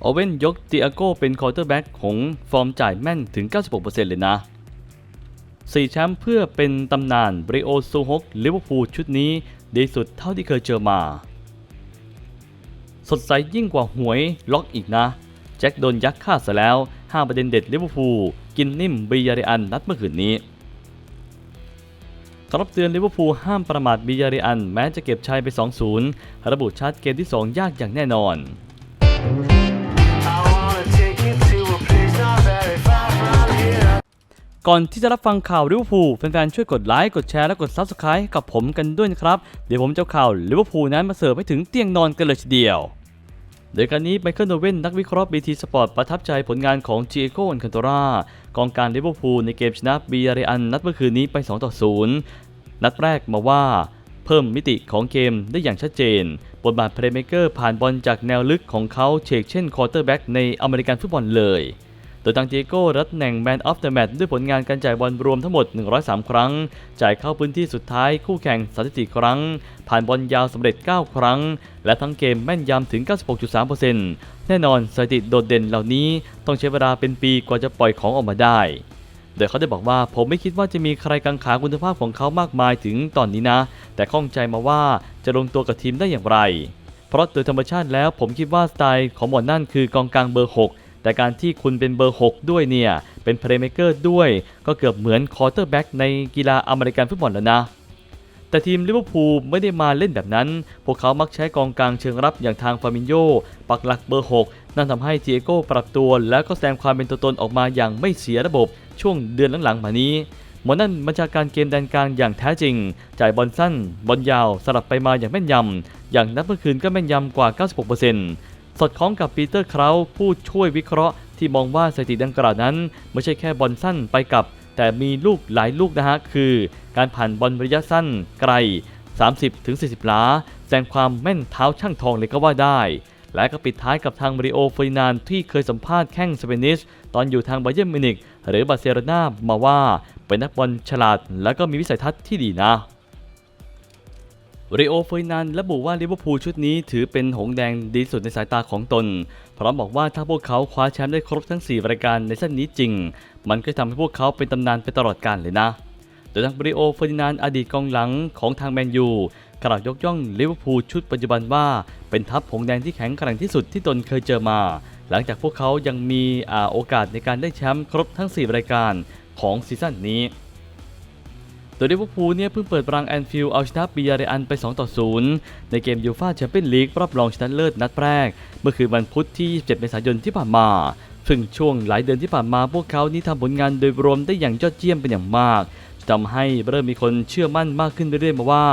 โอเว่นยกติอาโก้เป็นคอร์เตอร์แบ็กของฟอร์มจ่ายแม่นถึง 96%เลยนะ4แชมป์เพื่อเป็นตำนานบริโอซูฮกลิเวอร์พูลชุดนี้ดีสุดเท่าที่เคยเจอมา สดใสยิ่งกว่าหวยล็อกอีกนะ แจ็คโดนยักษ์ฆ่าซะแล้ว 5 ประเด็นเด็ดลิเวอร์พูลกินนิ่มบียาริอันนัดเมื่อคืนนี้รับเตือนลิเวอร์พูลห้ามประมาทบียาริอันแม้จะเก็บชัยไป 2-0 ระบุชัดเกมที่ 2 ยากอย่างแน่นอน ก่อนที่จะรับฟังข่าวลิเวอร์พูลแฟนๆช่วยกดไลค์กดแชร์และกด Subscribe กับผมกันด้วยนะครับ เดี๋ยวผมจะข่าวลิเวอร์พูลนั้นมาเสิร์ฟให้ถึงเตียงนอนกันเลยทีเดียวโดยการนี้ไมเคิลโนเวนนักวิเคราะห์ BT Sport ประทับใจผลงานของ g จโ o อันคันโตรากองการลิเวอร์พูลในเกมชนะบีอาริอันนัดเมื่อคืนนี้ไป 2 ต่อ 0 นัดแรกมาว่าเพิ่มมิติของเกมได้อย่างชัดเจน บทบาทเพลย์เมเกอร์ผ่านบอลจากแนวลึกของเขาเชกเช่นคอร์เตอร์แบ็กในอเมริกันฟุตบอลเลย โดยทางเจโก้รับตำแหน่ง Man of the Match ด้วยผลงานการจ่ายบอลรวมทั้งหมด 103 ครั้ง จ่ายเข้าพื้นที่สุดท้ายคู่แข่ง 34 ครั้ง ผ่านบอลยาวสำเร็จ 9 ครั้ง และทั้งเกมแม่นยำถึง 96.3%แน่นอนสถิติโดดเด่นเหล่านี้ต้องใช้เวลาเป็นปีกว่าจะปล่อยของออกมาได้โดยเขาได้บอกว่าผมไม่คิดว่าจะมีใครกังขาคุณภาพของเขามากมายถึงตอนนี้นะ แต่ข้องใจมาว่าจะลงตัวกับทีมได้อย่างไร เพราะโดยธรรมชาติแล้วผมคิดว่าสไตล์ของหมอนนั่นคือกองกลางเบอร์ 6 แต่การที่คุณเป็นเบอร์ 6 ด้วยเนี่ย เป็นเพลย์เม k เกอร์ด้วย ก็เกือบเหมือนคอร์เตอร์แบ็กในกีฬาอเมริกันฟุตบอลแล้วนะ แต่ทีมลิเวอร์พูลไม่ได้มาเล่นแบบนั้น พวกเขามักใช้กองกลางเชิงรับอย่างทางฟามินโยปักหลักเบอร์ 6 นั่นทำให้เจโก้ปรับตัว แล้วก็แสดงความเป็นตัวตนออกมาอย่างไม่เสียระบบช่วงเดือนหลังๆมานี้หมอนั่นบัญชาการเกมแดนกลางอย่างแท้จริง จ่ายบอลสั้น บอลยาว สลับไปมาอย่างแม่นยำ อย่างนัดเมื่อคืนก็แม่นยำกว่า 96% สอดคล้องกับปีเตอร์เคราส์ผู้ช่วยวิเคราะห์ที่มองว่าสถิติดังกล่าวนั้น ไม่ใช่แค่บอลสั้นไปกับ แต่มีลูกหลายลูกนะฮะคือ การผ่านบอลระยะสั้นไกล 30-40 ล้าแสดงความแม่นเท้าช่างทองเลยก็ว่าได้และก็ปิดท้ายกับทางมาริโอฟรินานที่เคยสัมภาษณ์แข้งสเปนิชตอนอยู่ทางไบาเยิร์มิวนิกหรือบาร์เซโลนามาว่าเป็นนักบอลฉลาด และก็มีวิสัยทัศน์ที่ดีนะ ริโอเฟอร์นานระบุว่าลิเวอร์พูลชุดนี้ถือเป็นหงส์แดงดีที่สุดในสายตาของตน พร้อมบอกว่าถ้าพวกเขาคว้าแชมป์ได้ครบทั้ง 4 รายการในเส้นนี้จริง มันก็จะทำให้พวกเขาเป็นตำนานไปตลอดกาลเลยนะ โดยทางบริโอเฟอร์ดินานอดีตกองหลังของทางแมนยูกล่าวยกย่องลิเวอร์พูลชุดปัจจุบันว่า เป็นทัพหงส์แดงที่แข็งแกร่งที่สุดที่ตนเคยเจอมา หลังจากพวกเขายังมีโอกาสในการได้แชมป์ครบทั้ง 4 รายการของซีซั่นนี้ ดยลิเวอร์พูลเนี่ยเพิ่งเปิดรังแอนฟิลด์เอาชนะบียาเรอันไป 2 ต่อ 0 ในเกมยูฟ่าแชมเปี้ยนลีกรอบรองชนะเลิศนัดแรก เมื่อคืนวันพุธที่ 27 เมษายนที่ผ่านมาซึ่งช่วงหลายเดือนที่ผ่านมาพวกเขานี่ทำผลงานโดยรวมได้อย่างยอดเยี่ยมเป็นอย่างมากทำให้เริ่มมีคนเชื่อมั่นมากขึ้นเรื่อยๆมาว่า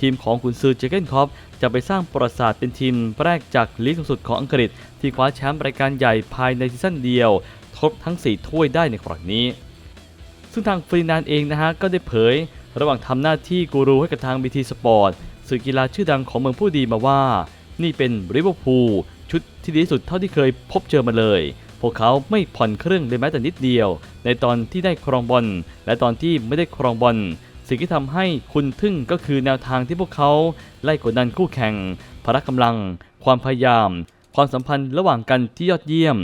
ทีมของกุนซือเจเกนคอปจะไปสร้างประวัติศาสตร์เป็นทีมแรกจากลีกสูงสุดของอังกฤษ ที่คว้าแชมป์รายการใหญ่ภายในซีซั่นเดียวครบทั้ง 4 ถ้วยได้ในครั้งนี้ ซึ่งทางฟรีนานเองนะฮะก็ได้เผย ระหว่างทำหน้าที่กูรูให้กับทาง BT Sport สื่อกีฬาชื่อดังของเมืองผู้ดีมาว่า นี่เป็นริเวอร์พูลชุดที่ดีที่สุดเท่าที่เคยพบเจอมาเลย พวกเขาไม่ผ่อนเครื่องเลยแม้แต่นิดเดียว ในตอนที่ได้ครองบอลและตอนที่ไม่ได้ครองบอลสิ่งที่ทำให้คุณทึ่งก็คือแนวทางที่พวกเขาไล่กดดันคู่แข่งพละกำลัง ความพยายาม ความสัมพันธ์ระหว่างกันที่ยอดเยี่ยม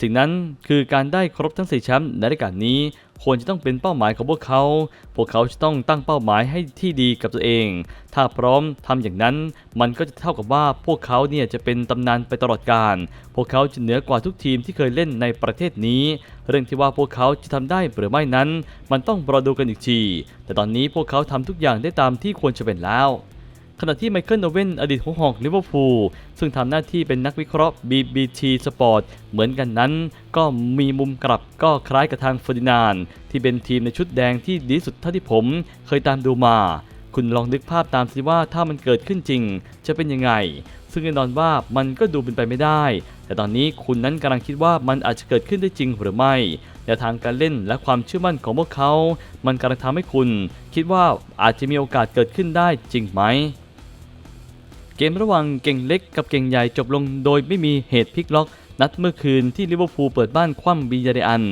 สิ่งนั้นคือการได้ครบทั้ง4แชมป์ในรายการนี้ ควรจะต้องเป็นเป้าหมายของพวกเขา พวกเขาจะต้องตั้งเป้าหมายให้ที่ดีกับตัวเอง ถ้าพร้อมทำอย่างนั้น มันก็จะเท่ากับว่าพวกเขาเนี่ยจะเป็นตำนานไปตลอดกาล พวกเขาจะเหนือกว่าทุกทีมที่เคยเล่นในประเทศนี้ เรื่องที่ว่าพวกเขาจะทำได้หรือไม่นั้น มันต้องรอดูกันอีกที แต่ตอนนี้พวกเขาทำทุกอย่างได้ตามที่ควรจะเป็นแล้ว ขณะที่ไมเคิลโอเว่นอดีตหัวหอกลิเวอร์พูลซึ่งทำหน้าที่เป็นนักวิเคราะห์ BBT Sport เหมือนกันนั้น ก็มีมุมกลับก็คล้ายกับทางเฟอร์ดินานที่เป็นทีมในชุดแดงที่ดีสุดเท่าที่ผมเคยตามดูมา คุณลองนึกภาพตามสิว่าถ้ามันเกิดขึ้นจริง จะเป็นยังไง ซึ่งแน่นอนว่ามันก็ดูเป็นไปไม่ได้ แต่ตอนนี้คุณนั้นกำลังคิดว่ามันอาจจะเกิดขึ้นได้จริงหรือไม่แนวทางการเล่นและความเชื่อมั่นของพวกเขา มันกำลังทำให้คุณ คิดว่าอาจจะมีโอกาสเกิดขึ้นได้จริงไหม เกมระหว่างเก่งเล็กกับเก่งใหญ่จบลงโดยไม่มีเหตุพลิกล็อก นัดเมื่อคืนที่ลิเวอร์พูลเปิดบ้านคว่ำบียาเรอัน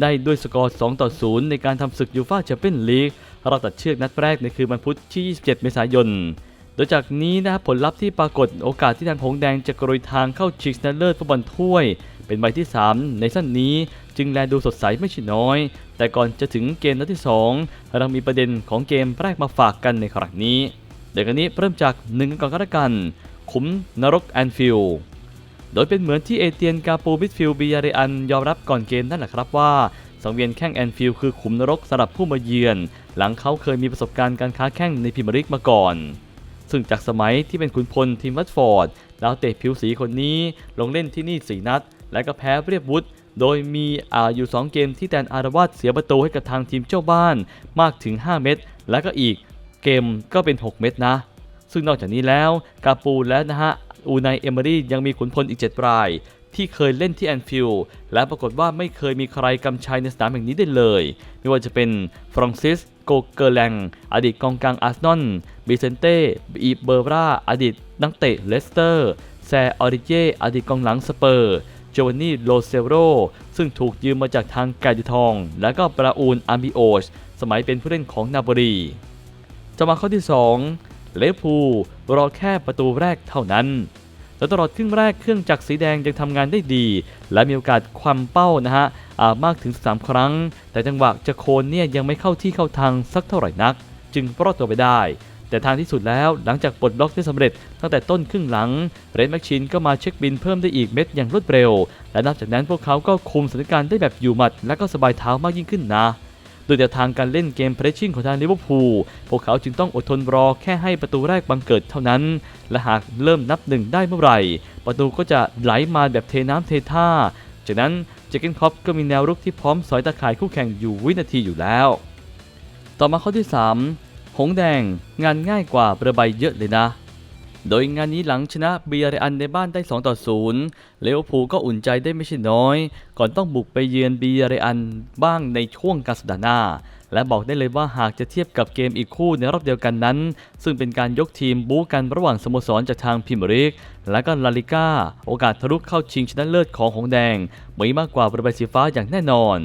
ได้ด้วยสกอร์ 2 ต่อ 0 ในการทำศึกยูฟ่าแชมเปี้ยนลีกเราตัดเชือกนัดแรกในคืนวันพุธที่ 27 เมษายน โดยจากนี้นะครับผลลัพธ์ที่ปรากฏโอกาสที่ทางหงแดงจะกรยทางเข้าชิงชนะเลิศฟุตบอลถ้วย เป็นใบที่ 3 ในสั้นนี้จึงแลดูสดใสไม่ใช่น้อย แต่ก่อนจะถึงเกมนัดที่2เรามีประเด็นของเกมแรกมาฝากกันในครั้งนี้ เดี๋ยวกันนี้เริ่มจากหนึ่งก่อนก็แล้วกัน ขุมนรกแอนฟิลด์โดยเป็นเหมือนที่เอเตียนกาปูบิสฟิลบิยาเรอันยอมรับก่อนเกมนั่นแหละครับว่าสังเวียนแข้งแอนฟิลคือขุมนรกสำหรับผู้มาเยือน หลังเขาเคยมีประสบการณ์การค้าแข้งในพรีเมียร์ลีกมาก่อน ซึ่งจากสมัยที่เป็นขุนพลทีมวัตฟอร์ดดาวเตะผิวสีคนนี้ลงเล่นที่นี่ส4นัด และก็แพ้เรียบวุฒโดยมีอาอยู่ 2 เกมที่แดนอารวาสเสียประตูให้กับทางทีมเจ้าบ้านมากถึง 5 เม็ดและก็อีก เกมก็เป็น 6 เม็ดนะ ซึ่งนอกจากนี้แล้วกาปูและนะฮะอูไนเอเมอรี่ยังมีขุนพลอีก 7 ราย ที่เคยเล่นที่แอนฟิลด์และปรากฏว่าไม่เคยมีใครกำชัยในสนามแห่งนี้ได้เลย ไม่ว่าจะเป็นฟรองซิสโกเกอร์แลงอดีตกองกลางอาร์เซนอลบิเซนเต้อีเบอร์ราอดีตนักเตะเลสเตอร์แซออริเจอดีตกองหลังสเปอร์โจวานนี่โลเซโร ซึ่งถูกยืมมาจากทางกาดิทอง และก็ปราอูนอาร์บิโอช สมัยเป็นผู้เล่นของนาโป ลีจะมาข้อที่ 2 เลฟูรอแค่ประตูแรกเท่านั้นและตลอดครึ่งแรกเครื่องจักรสีแดงยังทำงานได้ดี และมีโอกาสความเป้านะฮะามากถึง 3 ครั้ง แต่จังหวะจะโคนเนี่ยยังไม่เข้าที่เข้าทางสักเท่าไหร่นัก จึงรอดตัวไปได้ แต่ทางที่สุดแล้วหลังจากปลดล็อกได้สำเร็จตั้งแต่ต้นครึ่งหลังเรดแมชชินก็มาเช็คบินเพิ่มได้อีกเม็ดอย่างรวดเร็ว และนับจากนั้นพวกเขาก็คุมสถานการณ์ได้แบบอยู่หมัด และก็สบายเท้ามากยิ่งขึ้นนะ ดยแนวทางการเล่นเกมเพรสชิ่งของทางลิเวอร์พูลพวกเขาจึงต้องอดทนรอแค่ให้ประตูแรกบังเกิดเท่านั้น และหากเริ่มนับหนึ่งได้เมื่อไหร่ ประตูก็จะไหลมาแบบเทน้ำเทท่า จากนั้นเจเกนคอปก็มีแนวรุกที่พร้อมสอยตาข่ายคู่แข่งอยู่วินาทีอยู่แล้ว ต่อมาข้อที่ 3 หงแดงงานง่ายกว่าเรือใบเยอะเลยนะ โดยงานนี้หลังชนะเบียร์อันในบ้านได้2ต่อ0เลเวอพูก็อุ่นใจได้ไม่ใช่น้อย ก่อนต้องบุกไปเยือนเบียร์อันบ้างในช่วงกลางสัปดาห์หน้า และบอกได้เลยว่าหากจะเทียบกับเกมอีกคู่ในรอบเดียวกันนั้น ซึ่งเป็นการยกทีมบู๊กันระหว่างสโมสรจากทางพรีเมียร์ลีกและก็ลาลิก้า โอกาสทะลุเข้าชิงชนะเลิศของหงแดงมีมากกว่าเรือใบสีฟ้าอย่างแน่นอน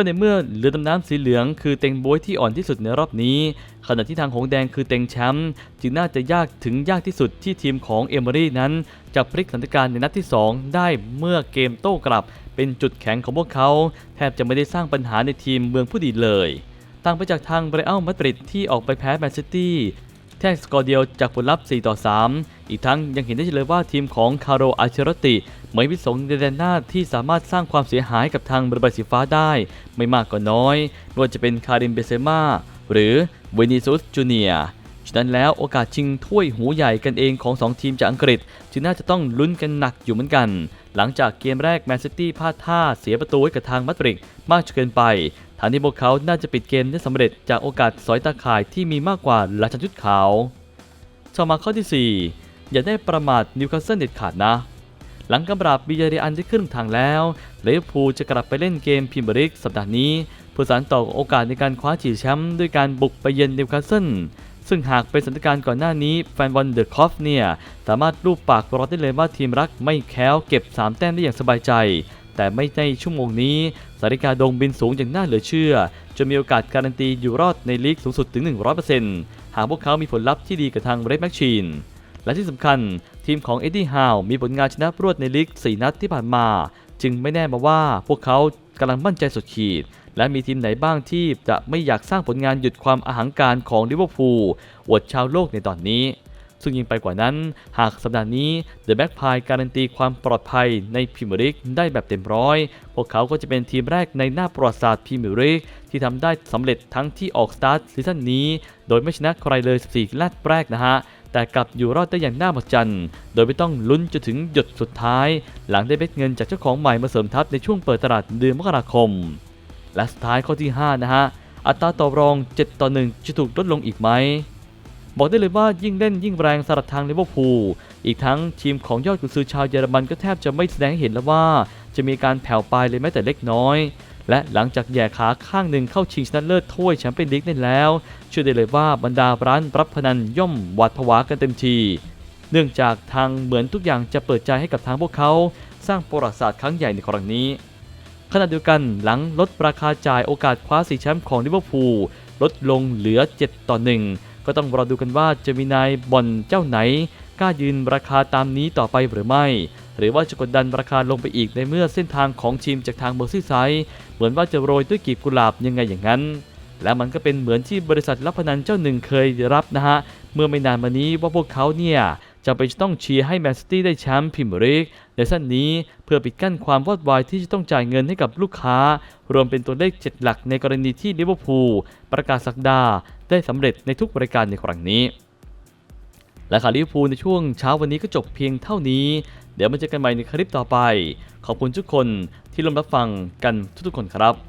ก็ในเมื่อเรือดำน้ำสีเหลืองคือเต็งบวยที่อ่อนที่สุดในรอบนี้ ขณะที่ทางหงแดงคือเต็งแชมป์จึงน่าจะยากถึงยากที่สุดที่ทีมของเอเมอรี่นั้น จะพลิกสถานการณ์ในนัดที่ 2 ได้เมื่อเกมโต้กลับ เป็นจุดแข็งของพวกเขา แทบจะไม่ได้สร้างปัญหาในทีมเมืองผู้ดีเลย ต่างไปจากทางไบรอัลมาดริดที่ออกไปแพ้แมนซิตี้ แท่สกอร์เดียวจากผลลัพธ์ 4 ต่อ 3 อีกทั้งยังเห็นได้เลยว่าทีมของคาร์โรอาเชรติเหมยพิสงเดเดนนาที่สามารถสร้างความเสียหายกับทางบริบาสีฟ้าได้ ไม่มากก็น้อยไม่ว่าจะเป็นคาริมเบเซมาหรือเวนิซุสจูเนีย ฉะนั้นแล้วโอกาสชิงถ้วยหูใหญ่กันเองของ 2 ทีมจากอังกฤษ จึงน่าจะต้องลุ้นกันหนักอยู่เหมือนกัน หลังจากเกมแรกแมนซิตี้พลาดท่าเสียประตูให้กับทางมาดริดมากจนเกินไปทางที่พวกเขาน่าจะปิดเกมได้สำเร็จจากโอกาสสอยตาข่ายที่มีมากกว่าราชันชุดขาวต่อมาข้อที่ 4 อย่าได้ประมาทนิวคาสเซิลเด็ดขาดนะหลังกำราบบิยาเรอันได้ครึ่งทางแล้วเลเวอร์พูลจะกลับไปเล่นเกมพรีเมียร์ลีกสัปดาห์นี้เพื่อสานต่อโอกาสในการคว้าชิงแชมป์ด้วยการบุกไปเยือนนิวคาสเซิล ซึ่งหากเป็นสถานการณ์ก่อนหน้านี้แฟนบอลเดอะคอฟเนี่ย สามารถรูปปากรอได้เลยว่าทีมรักไม่แค้วเก็บ 3 แต้มได้อย่างสบายใจ แต่ไม่ในชั่วโมงนี้สาริกาดงบินสูงอย่างน่าเหลือเชื่อจนมีโอกาสการันตีอยู่รอดในลีกสูงสุดถึง 100%หากพวกเขามีผลลัพธ์ที่ดีกับทางเรดแมชชีนและที่สำคัญทีมของเอ็ดดี้ฮาวมีผลงานชนะรวดในลีก 4 นัดที่ผ่านมา จึงไม่แน่มาว่าพวกเขากำลังมั่นใจสุดขีด และมีทีมไหนบ้างที่จะไม่อยากสร้างผลงานหยุดความอาหังการของลิเวอร์พูลอวดชาวโลกในตอนนี้ ซึ่งยิ่งไปกว่านั้น หากสัปดาห์นี้เดอะแบ็กพายการันตีความปลอดภัยในพรีเมียร์ลีกได้แบบเต็มร้อย พวกเขาก็จะเป็นทีมแรกในหน้าประวัติศาสตร์พรีเมียร์ลีกที่ทำได้สำเร็จทั้งที่ออกสตาร์ทซีซั่นนี้ โดยไม่ชนะใครเลย 14 นัดแรกนะฮะแต่กลับอยู่รอดได้อย่างน่ามหัศจรรย์โดยไม่ต้องลุ้นจนถึงหยดสุดท้าย หลังได้เบ็ดเงินจากเจ้าของใหม่มาเสริมทัพในช่วงเปิดตลาดเดือนมกราคม และสุดท้ายข้อที่5นะฮะอัตราต่อรอง 7 ต่อ 1 จะถูกลดลงอีกไหม บอกได้เลยว่ายิ่งเล่นยิ่งแรงสำหรับทางลิเวอร์พูลอีกทั้งทีมของยอดกุนซือชาวเยอรมันก็แทบจะไม่แสดงให้เห็นแล้วว่า จะมีการแผ่วปลายเลยแม้แต่เล็กน้อย และหลังจากแย่ขาข้างหนึ่งเข้าชิงชนะเลิศถ้วยแชมเปี้ยนลีกได้แล้วเชื่อได้เลยว่าบรรดาร้านรับพนันย่อมหวาดผวากันเต็มทีเนื่องจากทางเหมือนทุกอย่างจะเปิดใจให้กับทางพวกเขา สร้างประวัติศาสตร์ครั้งใหญ่ในครั้งนี้ ขณะเดียวกันหลังลดราคาจ่ายโอกาสคว้าสีแชมป์ของลิเวอร์พูลลดลงเหลือ 7 ต่อ 1 ก็ต้องรอดูกันว่าจะมีนายบอนเจ้าไหน กล้ายืนราคาตามนี้ต่อไปหรือไม่ หรือว่าจะกดดันราคาลงไปอีกในเมื่อเส้นทางของทีมจากทางเมอร์ซี่ไซด์เหมือนว่าจะโรยด้วยกีบกุหลาบยังไงอย่างนั้น และมันก็เป็นเหมือนที่บริษัทรับพนันเจ้าหนึ่งเคยรับนะฮะเมื่อไม่นานมานี้ว่าพวกเขาเนี่ย จะไปนจะต้องเชียร์ให้แมนซิตี้ได้แชมป์พรีเมียร์ลีกในสั้นนี้เพื่อปิดกั้นความวอดวายที่จะต้องจ่ายเงินให้กับลูกค้า รวมเป็นตัวเลข 7 หลักในกรณีที่ลิเวอร์พูลประกาศสักดา ได้สำเร็จในทุกบริการในครั้งนี้ และข่าวลิเวอร์พูลในช่วงเช้าวันนี้ก็จบเพียงเท่านี้ เดี๋ยวมาเจอกันใหม่ในคลิปต่อไป ขอบคุณทุกคนที่ร่วมรับฟังกันทุกๆคนครับ